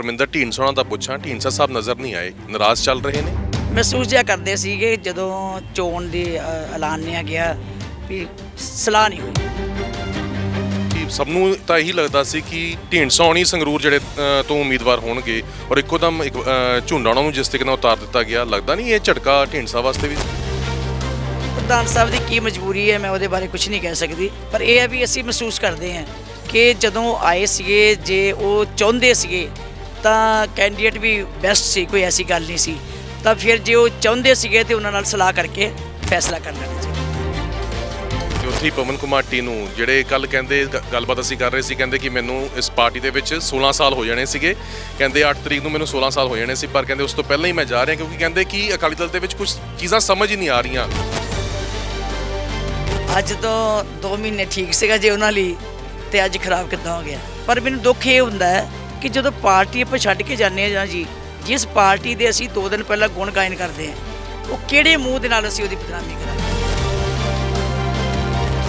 ਪਰਮਿੰਦਰ ਢੀਂਡਸਾ ਉਹਨਾਂ ਦਾ ਪੁੱਛਾਂ ਢੀਂਡਸਾ ਸਾਹਿਬ ਨਜ਼ਰ ਨਹੀਂ ਆਏ ਨਾਰਾਜ਼ ਚੱਲ ਰਹੇ ਨੇ? ਮਹਿਸੂਸ ਜਿਹਾ ਕਰਦੇ ਸੀਗੇ ਜਦੋਂ ਚੋਣ ਦੇ ਅ, ਐਲਾਨਿਆ ਗਿਆ ਵੀ ਸਲਾਹ ਨਹੀਂ ਹੋਈ। ਸਭ ਨੂੰ ਤਾਂ ਇਹੀ ਲੱਗਦਾ ਸੀ ਕਿ ਢੀਂਡਸਾ ਹੋਣੀ ਸੰਗਰੂਰ ਜਿਹੜੇ ਤੋਂ ਉਮੀਦਵਾਰ ਹੋਣਗੇ ਔਰ ਇੱਕੋ ਦਮ ਝੁੰਡਾਂ ਉਹਨਾਂ ਨੂੰ ਜਿਸ ਤਰੀਕੇ ਨਾਲ ਉਤਾਰ ਦਿੱਤਾ ਗਿਆ ਲੱਗਦਾ ਨਹੀਂ ਇਹ ਝਟਕਾ ਢੀਂਡਸਾ ਵਾਸਤੇ ਵੀ? ਪ੍ਰਧਾਨ ਸਾਹਿਬ ਦੀ ਕੀ ਮਜਬੂਰੀ ਹੈ ਮੈਂ ਉਹਦੇ ਬਾਰੇ ਕੁਝ ਨਹੀਂ ਕਹਿ ਸਕਦੀ ਪਰ ਇਹ ਹੈ ਵੀ ਅਸੀਂ ਮਹਿਸੂਸ ਕਰਦੇ ਹਾਂ ਕਿ ਜਦੋਂ ਆਏ ਸੀਗੇ ਜੇ ਉਹ ਚਾਹੁੰਦੇ ਸੀਗੇ ਤਾਂ ਕੈਂਡੀਡੇਟ ਵੀ ਬੈਸਟ ਸੀ ਕੋਈ ਐਸੀ ਗੱਲ ਨਹੀਂ ਸੀ। ਤਾਂ ਫਿਰ ਜੇ ਉਹ ਚਾਹੁੰਦੇ ਸੀਗੇ ਤੇ ਉਹਨਾਂ ਨਾਲ ਸਲਾਹ ਕਰਕੇ ਫੈਸਲਾ ਕਰ ਲੈਣਾ ਚਾਹੀਦਾ ਉੱਥੇ ਹੀ ਪਵਨ ਕੁਮਾਰ ਟੀ ਨੂੰ ਜਿਹੜੇ ਕੱਲ ਕਹਿੰਦੇ ਗ- ਗੱਲਬਾਤ ਅਸੀਂ ਕਰ ਰਹੇ ਸੀ ਕਹਿੰਦੇ ਕਿ ਮੈਨੂੰ ਇਸ ਪਾਰਟੀ ਦੇ ਵਿੱਚ 16 ਸਾਲ ਹੋ ਜਾਣੇ ਸੀਗੇ। ਕਹਿੰਦੇ 8 ਤਰੀਕ ਨੂੰ ਮੈਨੂੰ 16 ਸਾਲ ਹੋ ਜਾਣੇ ਸੀ ਪਰ ਕਹਿੰਦੇ ਉਸ ਤੋਂ ਪਹਿਲਾਂ ਹੀ ਮੈਂ ਜਾ ਰਿਹਾ ਕਿਉਂਕਿ ਕਹਿੰਦੇ ਕਿ ਅਕਾਲੀ ਦਲ ਦੇ ਵਿੱਚ ਕੁਝ ਚੀਜ਼ਾਂ ਸਮਝ ਹੀ ਨਹੀਂ ਆ ਰਹੀਆਂ। ਅੱਜ ਤੋਂ 2 ਮਹੀਨੇ ਠੀਕ ਸੀਗਾ ਜੇ ਉਹਨਾਂ ਲਈ ਤੇ ਅੱਜ ਖਰਾਬ ਕਿੱਦਾਂ ਹੋ ਗਿਆ। ਪਰ ਮੈਨੂੰ ਦੁੱਖ ਇਹ ਹੁੰਦਾ ਹੈ ਕਿ ਜਦੋਂ ਪਾਰਟੀ ਆਪਾਂ ਛੱਡ ਕੇ ਜਾਂਦੇ ਹਾਂ ਜਾਂ ਜੀ, ਜਿਸ ਪਾਰਟੀ ਦੇ ਅਸੀਂ 2 ਦਿਨ ਪਹਿਲਾਂ ਗੁਣ ਗਾਇਨ ਕਰਦੇ ਹਾਂ ਉਹ ਕਿਹੜੇ ਮੂੰਹ ਦੇ ਨਾਲ ਅਸੀਂ ਉਹਦੀ ਬਦਨਾਮੀ ਕਰਾਂਗੇ?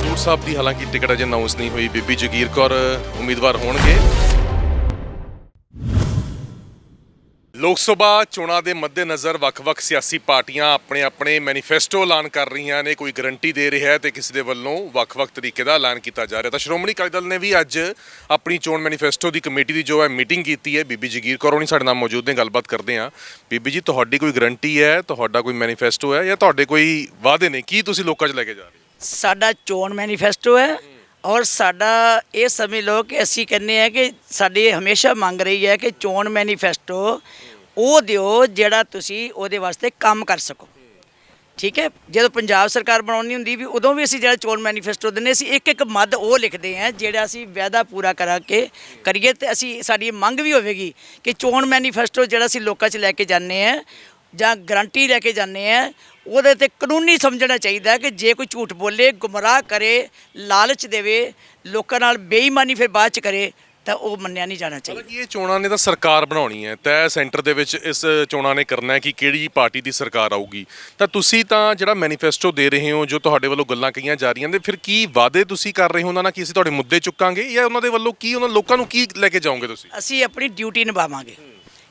ਹਜ਼ੂਰ ਸਾਹਿਬ ਦੀ ਹਾਲਾਂਕਿ ਟਿਕਟ ਅਜੇ ਅਨਾਉਂਸ ਨਹੀਂ ਹੋਈ, ਬੀਬੀ ਜਗੀਰ ਕੌਰ ਉਮੀਦਵਾਰ ਹੋਣਗੇ। ਲੋਕ ਸਭਾ ਚੋਣਾਂ ਦੇ ਮੱਦੇਨਜ਼ਰ ਵੱਖ-ਵੱਖ ਸਿਆਸੀ ਪਾਰਟੀਆਂ ਆਪਣੇ-ਆਪਣੇ ਮੈਨੀਫੈਸਟੋ ਐਲਾਨ ਕਰ ਰਹੀਆਂ ਨੇ, ਕੋਈ ਗਰੰਟੀ ਦੇ ਰਿਹਾ ਹੈ ਤੇ ਕਿਸੇ ਦੇ ਵੱਲੋਂ ਵੱਖ-ਵੱਖ ਤਰੀਕੇ ਦਾ ਐਲਾਨ ਕੀਤਾ ਜਾ ਰਿਹਾ। ਤਾਂ ਸ਼੍ਰੋਮਣੀ ਅਕਾਲੀ ਦਲ ਨੇ ਵੀ ਅੱਜ ਆਪਣੀ ਚੋਣ ਮੈਨੀਫੈਸਟੋ ਦੀ ਕਮੇਟੀ ਦੀ ਜੋ ਹੈ ਮੀਟਿੰਗ ਕੀਤੀ ਹੈ। ਬੀਬੀ ਜਗੀਰ ਕੌਰ ਹੋਣੀ ਸਾਡੇ ਨਾਲ ਮੌਜੂਦ ਨੇ, ਗੱਲਬਾਤ ਕਰਦੇ ਹਾਂ। ਬੀਬੀ ਜੀ, ਤੁਹਾਡੀ ਕੋਈ ਗਰੰਟੀ ਹੈ? ਤੁਹਾਡਾ ਕੋਈ ਮੈਨੀਫੈਸਟੋ ਹੈ ਜਾਂ ਤੁਹਾਡੇ ਕੋਈ ਵਾਅਦੇ ਨੇ? ਕੀ ਤੁਸੀਂ ਲੋਕਾਂ 'ਚ ਲੈ ਕੇ ਜਾ ਰਹੇ ਹੋ? ਸਾਡਾ ਚੋਣ ਮੈਨੀਫੈਸਟੋ ਹੈ ਔਰ ਸਾਡਾ ਇਹ ਸਮਝ ਲਓ ਕਿ ਅਸੀਂ ਕਹਿੰਦੇ ਆ ਕਿ ਸਾਡੀ ਹਮੇਸ਼ਾ ਮੰਗ ਰਹੀ ਹੈ ਕਿ ਚੋਣ ਮੈਨੀਫੈਸਟੋ ਉਹ ਦਿਓ ਜਿਹੜਾ ਤੁਸੀਂ ਉਹਦੇ ਵਾਸਤੇ ਕੰਮ ਕਰ ਸਕੋ। ਠੀਕ ਹੈ? ਜਦੋਂ ਪੰਜਾਬ ਸਰਕਾਰ ਬਣਾਉਣੀ ਹੁੰਦੀ ਵੀ ਉਦੋਂ ਵੀ ਅਸੀਂ ਜਿਹੜਾ ਚੋਣ ਮੈਨੀਫੈਸਟੋ ਦਿੰਦੇ ਅਸੀਂ ਇੱਕ ਇੱਕ ਮੱਦ ਉਹ ਲਿਖਦੇ ਹਾਂ ਜਿਹੜਾ ਅਸੀਂ ਵਾਅਦਾ ਪੂਰਾ ਕਰਾ ਕੇ ਕਰੀਏ ਤੇ ਅਸੀਂ ਸਾਡੀ ਇਹ ਮੰਗ ਵੀ ਹੋਵੇਗੀ ਕਿ ਚੋਣ ਮੈਨੀਫੈਸਟੋ ਜਿਹੜਾ ਅਸੀਂ ਲੋਕਾਂ 'ਚ ਲੈ ਕੇ ਜਾਂਦੇ ਆ ਜਾਂ ਗਰੰਟੀ ਲੈ ਕੇ ਜਾਂਦੇ ਆ, ਉਹਦੇ ਤੇ ਕਾਨੂੰਨੀ ਸਮਝਣਾ ਚਾਹੀਦਾ ਕਿ ਜੇ ਕੋਈ ਝੂਠ ਬੋਲੇ, ਗੁੰਮਰਾਹ ਕਰੇ, ਲਾਲਚ ਦੇਵੇ, ਲੋਕਾਂ ਨਾਲ ਬੇਈਮਾਨੀ ਫਿਰ ਬਾਅਦ ਚ ਕਰੇ ਤਾਂ ਉਹ ਮੰਨਿਆ ਨਹੀਂ ਜਾਣਾ ਚਾਹੀਦਾ। ਹਾਲਾਂਕਿ ਇਹ ਚੋਣਾਂ ਨੇ ਤਾਂ ਸਰਕਾਰ ਬਣਾਉਣੀ ਹੈ ਤੈ ਸੈਂਟਰ ਦੇ ਵਿੱਚ ਇਸ ਚੋਣਾਂ ਨੇ ਕਰਨਾ ਹੈ ਕਿ ਕਿਹੜੀ ਪਾਰਟੀ ਦੀ ਸਰਕਾਰ ਆਊਗੀ। ਤਾਂ ਤੁਸੀਂ ਤਾਂ ਜਿਹੜਾ ਮੈਨੀਫੈਸਟੋ ਦੇ ਰਹੇ ਹੋ ਜੋ ਤੁਹਾਡੇ ਵੱਲੋਂ ਗੱਲਾਂ ਕਹੀਆਂ ਜਾ ਰਹੀਆਂ ਨੇ ਫਿਰ ਕੀ ਵਾਅਦੇ ਤੁਸੀਂ ਕਰ ਰਹੇ ਹੋ ਉਹਨਾਂ ਨਾਲ? ਕੀ ਅਸੀਂ ਤੁਹਾਡੇ ਮੁੱਦੇ ਚੁੱਕਾਂਗੇ ਜਾਂ ਉਹਨਾਂ ਦੇ ਵੱਲੋਂ ਕੀ ਉਹਨਾਂ ਲੋਕਾਂ ਨੂੰ ਕੀ ਲੈ ਕੇ ਜਾਓਗੇ ਤੁਸੀਂ? ਅਸੀਂ ਆਪਣੀ ਡਿਊਟੀ ਨਿਭਾਵਾਂਗੇ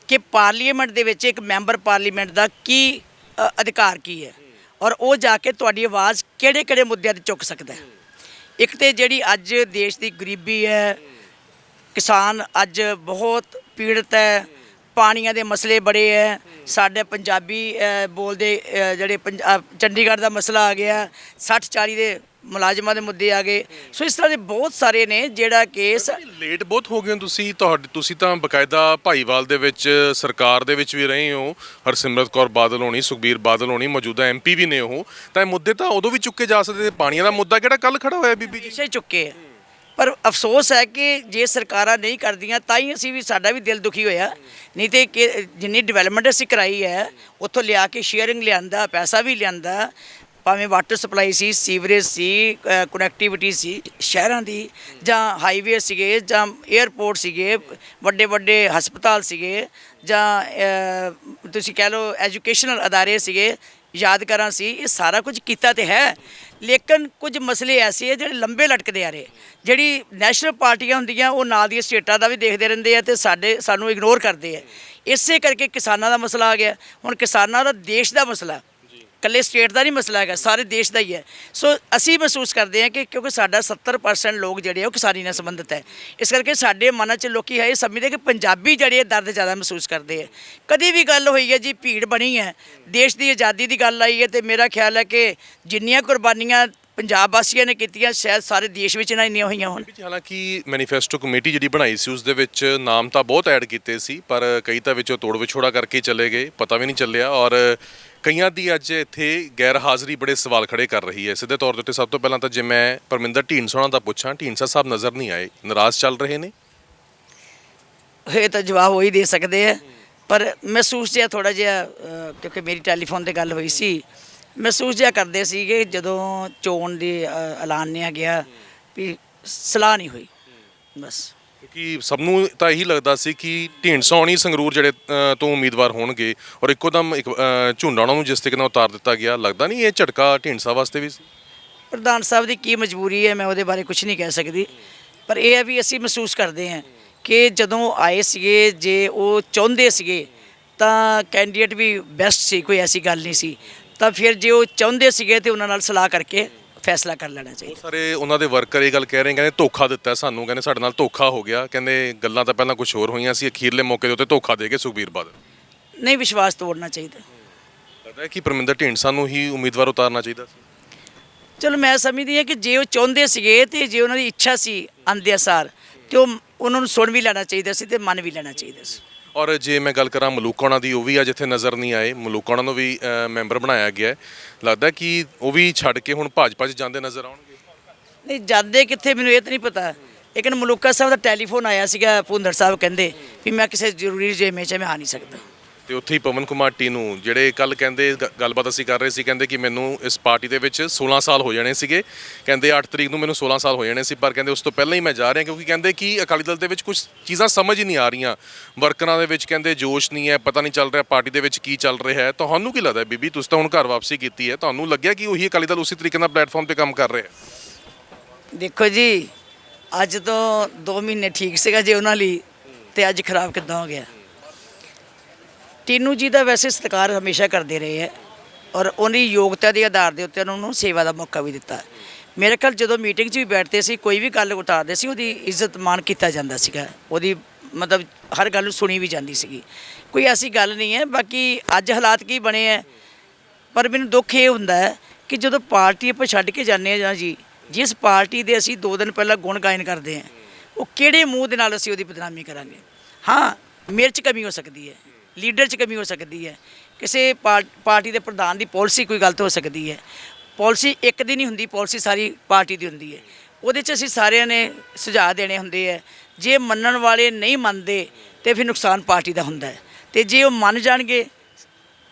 ਕਿ ਪਾਰਲੀਮੈਂਟ ਦੇ ਵਿੱਚ ਇੱਕ ਮੈਂਬਰ ਪਾਰਲੀਮੈਂਟ ਦਾ ਕੀ ਅਧਿਕਾਰ ਕੀ ਹੈ ਔਰ ਉਹ ਜਾ ਕੇ ਤੁਹਾਡੀ ਆਵਾਜ਼ ਕਿਹੜੇ ਕਿਹੜੇ ਮੁੱਦਿਆਂ ਤੇ ਚੁੱਕ ਸਕਦਾ ਹੈ। ਇੱਕ ਤੇ ਜਿਹੜੀ ਅੱਜ ਦੇਸ਼ ਦੀ ਗਰੀਬੀ ਹੈ ਕਿਸਾਨ ਅੱਜ ਬਹੁਤ ਪੀੜਤ ਹੈ ਪਾਣੀਆਂ ਦੇ ਮਸਲੇ ਬੜੇ ਹੈ। ਸਾਡੇ ਪੰਜਾਬੀ ਅ, ਬੋਲਦੇ ਅ, ਜਿਹੜੇ ਪੰਜਾਬ ਚੰਡੀਗੜ੍ਹ ਦਾ ਮਸਲਾ ਆ ਗਿਆ 60 40 ਦੇ ਮੁਲਾਜ਼ਮਾਂ ਦੇ ਮੁੱਦੇ ਆ ਗਏ। ਸੋ ਇਸ ਤਰ੍ਹਾਂ ਦੇ ਬਹੁਤ ਸਾਰੇ ਨੇ ਜਿਹੜਾ ਕੇਸ ਲੇਟ ਬਹੁਤ ਹੋ ਗਏ ਹੋ ਤੁਸੀਂ ਤੁਹਾਡੇ ਤੁਸੀਂ ਤਾਂ ਬਕਾਇਦਾ ਭਾਈਵਾਲ ਦੇ ਵਿੱਚ ਸਰਕਾਰ ਦੇ ਵਿੱਚ ਵੀ ਰਹੇ ਹੋ। ਹਰਸਿਮਰਤ ਕੌਰ ਬਾਦਲ ਹੋਣੀ ਸੁਖਬੀਰ ਬਾਦਲ ਹੋਣੀ ਮੌਜੂਦਾ ਐਮਪੀ ਵੀ ਨੇ ਉਹ। ਤਾਂ ਇਹ ਮੁੱਦੇ ਤਾਂ ਉਦੋਂ ਵੀ ਚੁੱਕੇ ਜਾ ਸਕਦੇ ਪਾਣੀਆਂ ਦਾ ਮੁੱਦਾ ਕਿਹੜਾ ਕੱਲ ਖੜਾ ਹੋਇਆ ਬੀਬੀ ਜੀ? ਪਿੱਛੇ ਚੁੱਕੇ ਹੈ ਪਰ ਅਫਸੋਸ ਹੈ ਕਿ ਜੇ ਸਰਕਾਰਾਂ ਨਹੀਂ ਕਰਦੀਆਂ, ਤਾਂ ਹੀ ਅਸੀਂ ਵੀ ਸਾਡਾ ਵੀ ਦਿਲ ਦੁਖੀ ਹੋਇਆ। ਨਹੀਂ ਤੇ ਕਿ ਜਿੰਨੀ ਡਿਵੈਲਪਮੈਂਟ ਅਸੀਂ ਕਰਾਈ ਹੈ, ਉੱਥੋਂ ਲਿਆ ਕੇ ਸ਼ੇਅਰਿੰਗ ਲਿਆਂਦਾ, ਪੈਸਾ ਵੀ ਲਿਆਂਦਾ, ਭਾਵੇਂ ਵਾਟਰ ਸਪਲਾਈ ਸੀ ਸੀਵਰੇਜ ਸੀ ਕਨੈਕਟੀਵਿਟੀ ਸੀ, ਸ਼ਹਿਰਾਂ ਦੀ, ਜਾਂ ਹਾਈਵੇ ਸੀਗੇ, ਜਾਂ 에ਅਰਪੋਰਟ ਸੀਗੇ ਵੱਡੇ ਵੱਡੇ ਹਸਪਤਾਲ ਸੀਗੇ, ਜਾਂ ਤੁਸੀਂ ਕਹਿ ਲਓ ਐਜੂਕੇਸ਼ਨਲ ਅਦਾਰੇ ਸੀਗੇ ਯਾਦਗਾਰਾਂ ਸੀ, ਇਹ ਸਾਰਾ ਕੁਝ ਕੀਤਾ ਤੇ ਹੈ, ਲੇਕਿਨ ਕੁਝ ਮਸਲੇ ਐਸੇ ਆ ਜਿਹੜੇ ਲੰਬੇ ਲਟਕਦੇ ਆ ਰਹੇ। ਜਿਹੜੀ ਨੈਸ਼ਨਲ ਪਾਰਟੀਆਂ ਹੁੰਦੀਆਂ, ਉਹ ਨਾਲ ਦੀਆਂ ਸਟੇਟਾਂ ਦਾ ਵੀ ਦੇਖਦੇ ਰਹਿੰਦੇ ਆ ਤੇ ਸਾਡੇ, ਸਾਨੂੰ ਇਗਨੋਰ ਕਰਦੇ ਆ। ਇਸੇ ਕਰਕੇ ਕਿਸਾਨਾਂ ਦਾ ਮਸਲਾ ਆ ਗਿਆ। ਹੁਣ ਕਿਸਾਨਾਂ ਦਾ ਦੇਸ਼ ਦਾ ਮਸਲਾ। ਇਕੱਲੇ ਸਟੇਟ ਦਾ ਨਹੀਂ ਮਸਲਾ ਹੈਗਾ, ਸਾਰੇ ਦੇਸ਼ ਦਾ ਹੀ ਹੈ। ਸੋ ਅਸੀਂ ਮਹਿਸੂਸ ਕਰਦੇ ਹਾਂ ਕਿ ਕਿਉਂਕਿ ਸਾਡਾ 70% ਲੋਕ ਜਿਹੜੇ ਆ, ਉਹ ਕਿਸਾਨੀ ਨਾਲ ਸੰਬੰਧਿਤ ਹੈ। ਇਸ ਕਰਕੇ ਸਾਡੇ ਮਨਾਂ 'ਚ ਲੋਕੀ ਹੈ ਇਹ ਸਮਝਦੇ ਕਿ ਪੰਜਾਬੀ ਜਿਹੜੇ ਦਰਦ ਜ਼ਿਆਦਾ ਮਹਿਸੂਸ ਕਰਦੇ ਆ। ਕਦੀ ਵੀ ਗੱਲ ਹੋਈ ਹੈ ਜੀ, ਭੀੜ ਬਣੀ ਹੈ, ਦੇਸ਼ ਦੀ ਆਜ਼ਾਦੀ ਦੀ ਗੱਲ ਆਈ ਹੈ ਤੇ ਮੇਰਾ ਖਿਆਲ ਹੈ ਕਿ ਜਿੰਨੀਆਂ ਕੁਰਬਾਨੀਆਂ ਪੰਜਾਬ ਵਾਸੀਆਂ ਨੇ ਕੀਤੀਆਂ, ਸ਼ਾਇਦ ਸਾਰੇ ਦੇਸ਼ ਵਿੱਚ ਨਾ ਇੰਨੀਆਂ ਹੋਈਆਂ ਹੋਣ। ਹਾਲਾਂਕਿ ਮੈਨੀਫੈਸਟੋ ਕਮੇਟੀ ਜਿਹੜੀ ਬਣਾਈ ਸੀ ਉਸ ਦੇ ਵਿੱਚ ਨਾਮ ਤਾਂ ਬਹੁਤ ਐਡ ਕੀਤੇ ਸੀ, ਪਰ ਕਈ ਤਾਂ ਵਿੱਚੋਂ ਤੋੜ ਵਿਛੋੜਾ ਕਰਕੇ ਚਲੇ ਗਏ, ਪਤਾ ਵੀ ਨਹੀਂ ਚੱਲਿਆ ਔਰ ਕਈਆਂ ਦੀ ਅੱਜ ਇੱਥੇ ਗੈਰ ਹਾਜ਼ਰੀ ਬੜੇ ਸਵਾਲ ਖੜੇ ਕਰ ਰਹੀ ਹੈ। ਸਿੱਧੇ ਤੌਰ ਦੇ ਉੱਤੇ ਸਭ ਤੋਂ ਪਹਿਲਾਂ ਤਾਂ ਜੇ ਮੈਂ ਪਰਮਿੰਦਰ ਢੀਂਡਸਾ ਉਹਨਾਂ ਦਾ ਪੁੱਛਾਂ ਢੀਂਡਸਾ ਸਾਹਿਬ ਨਜ਼ਰ ਨਹੀਂ ਆਏ। ਨਾਰਾਜ਼ ਚੱਲ ਰਹੇ ਨੇ? ਇਹ ਤਾਂ ਜਵਾਬ ਉਹੀ ਦੇ ਸਕਦੇ ਆ। ਪਰ ਮਹਿਸੂਸ ਜਿਹਾ ਥੋੜਾ ਜਿਹਾ ਅ, ਕਿਉਂਕਿ ਮੇਰੀ ਟੈਲੀਫੋਨ ਤੇ ਗੱਲ ਹੋਈ ਸੀ ਮਹਿਸੂਸ ਜਿਹਾ ਕਰਦੇ ਸੀਗੇ ਜਦੋਂ ਚੋਣ ਦੀ ਅ, ਐਲਾਨਿਆ ਗਿਆ ਵੀ ਸਲਾਹ ਨਹੀਂ ਹੋਈ। ਬਸ। ਕਿਉਂਕਿ ਸਭ ਨੂੰ ਤਾਂ ਇਹੀ ਲੱਗਦਾ ਸੀ ਕਿ ਢੀਂਡਸਾ ਸੰਗਰੂਰ ਜਿਹੜੇ ਅ, ਤੋਂ ਉਮੀਦਵਾਰ ਹੋਣਗੇ ਔਰ ਇੱਕੋ ਦਮ ਇੱਕ ਅ, ਝੁੰਡਾਂ ਉਹਨਾਂ ਨੂੰ ਜਿਸ ਤਰੀਕੇ ਨਾਲ ਉਤਾਰ ਦਿੱਤਾ ਗਿਆ ਲੱਗਦਾ ਨਹੀਂ ਇਹ ਝਟਕਾ ਢੀਂਡਸਾ ਵਾਸਤੇ ਵੀ ਸੀ? ਪ੍ਰਧਾਨ ਸਾਹਿਬ ਦੀ ਕੀ ਮਜਬੂਰੀ ਹੈ ਮੈਂ ਉਹਦੇ ਬਾਰੇ ਕੁਝ ਨਹੀਂ ਕਹਿ ਸਕਦੀ। ਪਰ ਇਹ ਹੈ ਵੀ ਅਸੀਂ ਮਹਿਸੂਸ ਕਰਦੇ ਹਾਂ ਕਿ ਜਦੋਂ ਆਏ ਸੀਗੇ ਜੇ ਉਹ ਚਾਹੁੰਦੇ ਸੀਗੇ ਤਾਂ ਕੈਂਡੀਡੇਟ ਵੀ ਬੈਸਟ ਸੀ ਕੋਈ ਐਸੀ ਗੱਲ ਨਹੀਂ ਸੀ। ਤਾਂ ਫਿਰ ਜੇ ਉਹ ਚਾਹੁੰਦੇ ਸੀਗੇ ਤੇ ਉਹਨਾਂ ਨਾਲ ਸਲਾਹ ਕਰਕੇ ਫੈਸਲਾ ਕਰ ਲੈਣਾ ਚਾਹੀਦਾ। ਸਾਰੇ ਉਹਨਾਂ ਦੇ ਵਰਕਰ ਇਹ ਗੱਲ ਕਹਿ ਰਹੇ ਕਹਿੰਦੇ ਧੋਖਾ ਦਿੱਤਾ ਸਾਨੂੰ ਕਹਿੰਦੇ ਸਾਡੇ ਨਾਲ ਧੋਖਾ ਹੋ ਗਿਆ। ਕਹਿੰਦੇ ਗੱਲਾਂ ਤਾਂ ਪਹਿਲਾਂ ਕੁਝ ਹੋਰ ਹੋਈਆਂ ਸੀ ਅਖੀਰਲੇ ਮੌਕੇ ਦੇ ਉੱਤੇ ਧੋਖਾ ਦੇ ਕੇ ਸੁਖਬੀਰ ਬਾਦਲ। ਨਹੀਂ ਵਿਸ਼ਵਾਸ ਤੋੜਨਾ ਚਾਹੀਦਾ। ਲੱਗਦਾ ਹੈ ਕਿ ਪਰਮਿੰਦਰ ਢੀਂਡਸਾ ਨੂੰ ਹੀ ਉਮੀਦਵਾਰ ਉਤਾਰਨਾ ਚਾਹੀਦਾ ਸੀ। ਚਲੋ ਮੈਂ ਸਮਝਦੀ ਹਾਂ ਕਿ ਜੇ ਉਹ ਚਾਹੁੰਦੇ ਸੀਗੇ ਤੇ ਜੇ ਉਹਨਾਂ ਦੀ ਇੱਛਾ ਸੀ ਅੰਦੇ ਅਸਾਰ ਤੇ ਉਹ ਉਹਨਾਂ ਨੂੰ ਸੁਣ ਵੀ ਲੈਣਾ ਚਾਹੀਦਾ ਸੀ ਤੇ ਮੰਨ ਵੀ ਲੈਣਾ ਚਾਹੀਦਾ ਸੀ। ਔਰ ਜੇ ਮੈਂ ਗੱਲ ਕਰਾਂ ਮਲੂਕਾਣਾ ਦੀ ਉਹ ਵੀ ਅੱਜ ਇੱਥੇ ਨਜ਼ਰ ਨਹੀਂ ਆਏ। ਮਲੂਕਾਣਾ ਨੂੰ ਵੀ ਅ, ਮੈਂਬਰ ਬਣਾਇਆ ਗਿਆ ਹੈ। ਲੱਗਦਾ ਕਿ ਉਹ ਵੀ ਛੱਡ ਕੇ ਹੁਣ ਭਾਜਪਾ 'ਚ ਜਾਂਦੇ ਨਜ਼ਰ ਆਉਣਗੇ। ਨਹੀਂ ਜਾਂਦੇ ਕਿੱਥੇ ਮੈਨੂੰ ਇਹ ਤਾਂ ਨਹੀਂ ਪਤਾ। ਲੇਕਿਨ ਮਲੂਕਾ ਸਾਹਿਬ ਦਾ ਟੈਲੀਫੋਨ ਆਇਆ ਸੀਗਾ ਭੁੰਦਰ ਸਾਹਿਬ ਕਹਿੰਦੇ ਵੀ ਮੈਂ ਕਿਸੇ ਜ਼ਰੂਰੀ ਜੇਮੇ 'ਚ ਮੈਂ ਆ ਨਹੀਂ ਸਕਦਾ। ਤੇ ਉੱਥੇ ਹੀ ਪਵਨ ਕੁਮਾਰ ਟੀਨੂ, ਜਿਹੜੇ ਕੱਲ ਕਹਿੰਦੇ ਗ- ਗੱਲਬਾਤ ਅਸੀਂ ਕਰ ਰਹੇ ਸੀ, ਕਹਿੰਦੇ ਕਿ ਮੈਨੂੰ ਇਸ ਪਾਰਟੀ ਦੇ ਵਿੱਚ 16 ਸਾਲ ਹੋ ਜਾਣੇ ਸੀਗੇ। ਕਹਿੰਦੇ 8 ਤਰੀਕ ਨੂੰ ਮੈਨੂੰ 16 ਸਾਲ ਹੋ ਜਾਣੇ ਸੀ, ਪਰ ਕਹਿੰਦੇ ਉਸ ਤੋਂ ਪਹਿਲਾਂ ਹੀ ਮੈਂ ਜਾ ਰਿਹਾ ਕਿਉਂਕਿ ਕਹਿੰਦੇ ਕਿ ਅਕਾਲੀ ਦਲ ਦੇ ਵਿੱਚ ਕੁਝ ਚੀਜ਼ਾਂ ਸਮਝ ਹੀ ਨਹੀਂ ਆ ਰਹੀਆਂ। ਵਰਕਰਾਂ ਦੇ ਵਿੱਚ ਕਹਿੰਦੇ ਜੋਸ਼ ਨਹੀਂ ਹੈ, ਪਤਾ ਨਹੀਂ ਚੱਲ ਰਿਹਾ ਪਾਰਟੀ ਦੇ ਵਿੱਚ ਕੀ ਚੱਲ ਰਿਹਾ ਹੈ। ਤੁਹਾਨੂੰ ਕੀ ਲੱਗਦਾ ਹੈ ਬੀਬੀ? ਤੁਸੀਂ ਤਾਂ ਹੁਣ ਘਰ ਵਾਪਸੀ ਕੀਤੀ ਹੈ। ਤੁਹਾਨੂੰ ਲੱਗਿਆ ਕਿ ਉਹੀ ਅਕਾਲੀ ਦਲ ਉਸੇ ਤਰੀਕੇ ਨਾਲ ਪਲੇਟਫਾਰਮ ਤੇ ਕੰਮ ਕਰ ਰਿਹਾ ਹੈ? ਦੇਖੋ ਜੀ, ਅੱਜ ਤੋਂ 2 ਮਹੀਨੇ ਠੀਕ ਸੀਗਾ ਜੇ ਉਹਨਾਂ ਲਈ, ਤੇ ਅੱਜ ਖਰਾਬ ਕਿੱਦਾਂ ਹੋ ਗਿਆ? ਟੀਨੂ ਜੀ ਦਾ ਵੈਸੇ ਸਤਿਕਾਰ ਹਮੇਸ਼ਾ ਕਰਦੇ ਰਹੇ ਹੈ ਔਰ ਉਹਦੀ ਯੋਗਤਾ ਦੇ ਆਧਾਰ ਦੇ ਉੱਤੇ ਉਹਨਾਂ ਨੂੰ ਸੇਵਾ ਦਾ ਮੌਕਾ ਵੀ ਦਿੱਤਾ। ਮੇਰੇ ਖਿਆਲ ਜਦੋਂ ਮੀਟਿੰਗ 'ਚ ਵੀ ਬੈਠਦੇ ਸੀ, ਕੋਈ ਵੀ ਗੱਲ ਉਤਾਰਦੇ ਸੀ, ਉਹਦੀ ਇੱਜ਼ਤ ਮਾਣ ਕੀਤਾ ਜਾਂਦਾ ਸੀਗਾ। ਉਹਦੀ ਮਤਲਬ ਹਰ ਗੱਲ ਨੂੰ ਸੁਣੀ ਵੀ ਜਾਂਦੀ ਸੀਗੀ। ਕੋਈ ਐਸੀ ਗੱਲ ਨਹੀਂ ਹੈ, ਬਾਕੀ ਅੱਜ ਹਾਲਾਤ ਕੀ ਬਣੇ ਹੈ, ਪਰ ਮੈਨੂੰ ਦੁੱਖ ਇਹ ਹੁੰਦਾ ਹੈ ਕਿ ਜਦੋਂ ਪਾਰਟੀ ਆਪਾਂ ਛੱਡ ਕੇ ਜਾਂਦੇ ਹਾਂ ਜਾਂ ਜੀ, ਜਿਸ ਪਾਰਟੀ ਦੇ ਅਸੀਂ 2 ਦਿਨ ਪਹਿਲਾਂ ਗੁਣ ਗਾਇਨ ਕਰਦੇ ਹਾਂ, ਉਹ ਕਿਹੜੇ ਮੂੰਹ ਦੇ ਨਾਲ ਅਸੀਂ ਉਹਦੀ ਬਦਨਾਮੀ ਕਰਾਂਗੇ? ਹਾਂ ਮੇਰੇ 'ਚ ਕਮੀ ਹੋ ਸਕਦੀ ਹੈ। ਲੀਡਰ 'ਚ ਕਮੀ ਹੋ ਸਕਦੀ ਹੈ। ਕਿਸੇ ਪਾਰ- ਪਾਰਟੀ ਦੇ ਪ੍ਰਧਾਨ ਦੀ ਪਾਲਿਸੀ ਕੋਈ ਗਲਤ ਹੋ ਸਕਦੀ ਹੈ। ਪਾਲਿਸੀ ਇੱਕ ਦੀ ਨਹੀਂ ਹੁੰਦੀ ਪਾਲਿਸੀ ਸਾਰੀ ਪਾਰਟੀ ਦੀ ਹੁੰਦੀ ਹੈ। ਉਹਦੇ 'ਚ ਅਸੀਂ ਸਾਰਿਆਂ ਨੇ ਸੁਝਾਅ ਦੇਣੇ ਹੁੰਦੇ ਹੈ ਜੇ ਮੰਨਣ ਵਾਲੇ ਨਹੀਂ ਮੰਨਦੇ ਤੇ ਫਿਰ ਨੁਕਸਾਨ ਪਾਰਟੀ ਦਾ ਹੁੰਦਾ ਹੈ। ਤੇ ਜੇ ਉਹ ਮੰਨ ਜਾਣਗੇ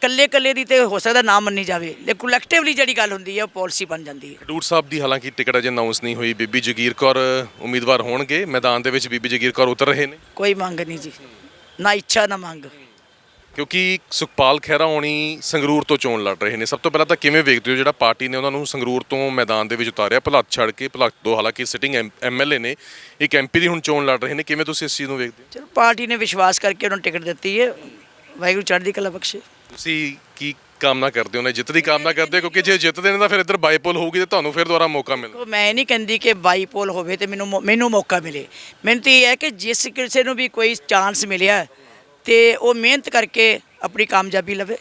ਕੱਲੇ ਕੱਲੇ ਦੀ ਤੇ ਹੋ ਸਕਦਾ ਨਾ ਮੰਨੀ ਜਾਵੇ। ਲੇਕਿਨ ਕਲੈਕਟਿਵਲੀ ਜਿਹੜੀ ਗੱਲ ਹੁੰਦੀ ਹੈ ਉਹ ਪਾਲਿਸੀ ਬਣ ਜਾਂਦੀ ਹੈ। ਖਡੂਰ ਸਾਹਿਬ ਦੀ ਹਾਲਾਂਕਿ ਟਿਕਟ ਅਜੇ ਅਨਾਉਂਸ ਨਹੀਂ ਹੋਈ। ਬੀਬੀ ਜਗੀਰ ਕੌਰ ਉਮੀਦਵਾਰ ਹੋਣਗੇ। ਮੈਦਾਨ ਦੇ ਵਿੱਚ ਬੀਬੀ ਜਗੀਰ ਕੌਰ ਉਤਰ ਰਹੇ ਨੇ। ਕੋਈ ਮੰਗ ਨਹੀਂ ਜੀ। ਨਾ ਇੱਛਾ ਨਾ ਮੰਗ। ਕਿਉਂਕਿ ਸੁਖਪਾਲ ਖਹਿਰਾ ਹੋਣੀ ਸੰਗਰੂਰ ਤੋਂ ਚੋਣ ਲੜ ਰਹੇ ਨੇ। ਸਭ ਤੋਂ ਪਹਿਲਾਂ ਤਾਂ ਕਿਵੇਂ ਵੇਖਦੇ ਹੋ ਜਿਹੜਾ ਪਾਰਟੀ ਨੇ ਉਹਨਾਂ ਨੂੰ ਸੰਗਰੂਰ ਤੋਂ ਮੈਦਾਨ ਦੇ ਵਿੱਚ ਉਤਾਰਿਆ? ਭਲੱਤ ਛੱਡ ਕੇ ਭਲੱਤ ਤੋਂ ਹਾਲਾਂਕਿ ਸਿਟਿੰਗ ਐਮਐਲਏ ਨੇ ਇੱਕ ਐਮਪੀ ਦੀ ਹੁਣ ਚੋਣ ਲੜ ਰਹੇ ਨੇ। ਕਿਵੇਂ ਤੁਸੀਂ ਇਸ ਚੀਜ਼ ਨੂੰ ਵੇਖਦੇ ਹੋ? ਚਲੋ ਪਾਰਟੀ ਨੇ ਵਿਸ਼ਵਾਸ ਕਰਕੇ ਉਹਨਾਂ ਨੂੰ ਟਿਕਟ ਦਿੱਤੀ ਹੈ। ਵਾਹਿਗੁਰੂ ਚੜ੍ਹਦੀ ਕਲਾ ਬਖਸ਼ੇ। ਤੁਸੀਂ ਕੀ ਕਾਮਨਾ ਕਰਦੇ ਹੋ? ਨੇ ਜਿੱਤ ਦੀ ਕਾਮਨਾ ਕਰਦੇ ਹੋ? ਕਿਉਂਕਿ ਜੇ ਜਿੱਤਦੇ ਨੇ ਤਾਂ ਫਿਰ ਇੱਧਰ ਬਾਈਪੋਲ ਹੋਊਗੀ ਤੇ ਤੁਹਾਨੂੰ ਫਿਰ ਦੁਬਾਰਾ ਮੌਕਾ ਉਹ ਮੈਂ ਨਹੀਂ ਕਹਿੰਦੀ ਕਿ ਬਾਈਪੋਲ ਹੋਵੇ ਤੇ ਮੈਨੂੰ ਮੈਨੂੰ ਮੌਕਾ ਮਿਲੇ। ਮੈਨੂੰ ਤਾਂ ਇਹ ਹੈ ਕਿ ਜਿਸ ਕਿਸੇ ਨੂੰ ਵੀ ਕੋਈ ਚਾਂਸ ਮਿਲਿਆ ਤੇ ਉਹ ਮਿਹਨਤ ਕਰਕੇ ਆਪਣੀ ਕਾਮਯਾਬੀ ਲਵੇ।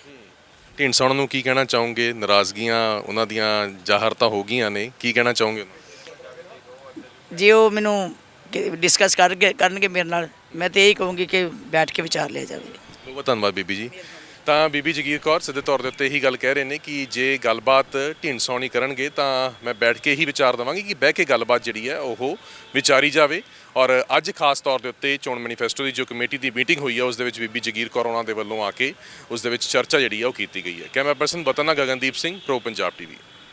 ਢੀਂਡਸਾ ਉਹਨਾਂ ਨੂੰ ਕੀ ਕਹਿਣਾ ਚਾਹੋਗੇ? ਨਾਰਾਜ਼ਗੀਆਂ ਉਹਨਾਂ ਦੀਆਂ ਜ਼ਾਹਰ ਤਾਂ ਹੋ ਗਈਆਂ ਨੇ। ਕੀ ਕਹਿਣਾ ਚਾਹੋਗੇ? ਜੇ ਉਹ ਮੈਨੂੰ ਡਿਸਕਸ ਕਰਨਗੇ ਕਰਨਗੇ ਮੇਰੇ ਨਾਲ ਮੈਂ ਤੇ ਇਹੀ ਕਹੂੰਗੀ ਕਿ ਬੈਠ ਕੇ ਵਿਚਾਰ ਲਿਆ ਜਾਵੇ। ਬਹੁਤ ਬਹੁਤ ਧੰਨਵਾਦ ਬੀਬੀ ਜੀ। ਤਾਂ ਬੀਬੀ ਜਗੀਰ ਕੌਰ ਸਿੱਧੇ ਤੌਰ ਦੇ ਉੱਤੇ ਇਹੀ ਗੱਲ ਕਹਿ ਰਹੇ ਨੇ ਕਿ ਜੇ ਗੱਲਬਾਤ ਢੀਂਡਸੌਣੀ ਕਰਨਗੇ ਤਾਂ ਮੈਂ ਬੈਠ ਕੇ ਹੀ ਵਿਚਾਰ ਦਵਾਂਗੀ ਕਿ ਬਹਿ ਕੇ ਗੱਲਬਾਤ ਜਿਹੜੀ ਹੈ ਉਹ ਵਿਚਾਰੀ ਜਾਵੇ। ਔਰ ਅੱਜ ਖਾਸ ਤੌਰ ਦੇ ਉੱਤੇ ਚੋਣ ਮੈਨੀਫੈਸਟੋ ਦੀ ਜੋ ਕਮੇਟੀ ਦੀ ਮੀਟਿੰਗ ਹੋਈ ਹੈ ਉਸ ਦੇ ਵਿੱਚ ਬੀਬੀ ਜਗੀਰ ਕੌਰ ਉਹਨਾਂ ਦੇ ਵੱਲੋਂ ਆ ਕੇ ਉਸ ਦੇ ਵਿੱਚ ਚਰਚਾ ਜਿਹੜੀ ਹੈ ਉਹ ਕੀਤੀ ਗਈ ਹੈ। ਕੈਮਰਾ ਪਰਸਨ ਬਤਨਾ ਗਗਨਦੀਪ ਸਿੰਘ, ਪ੍ਰੋ ਪੰਜਾਬ ਟੀਵੀ।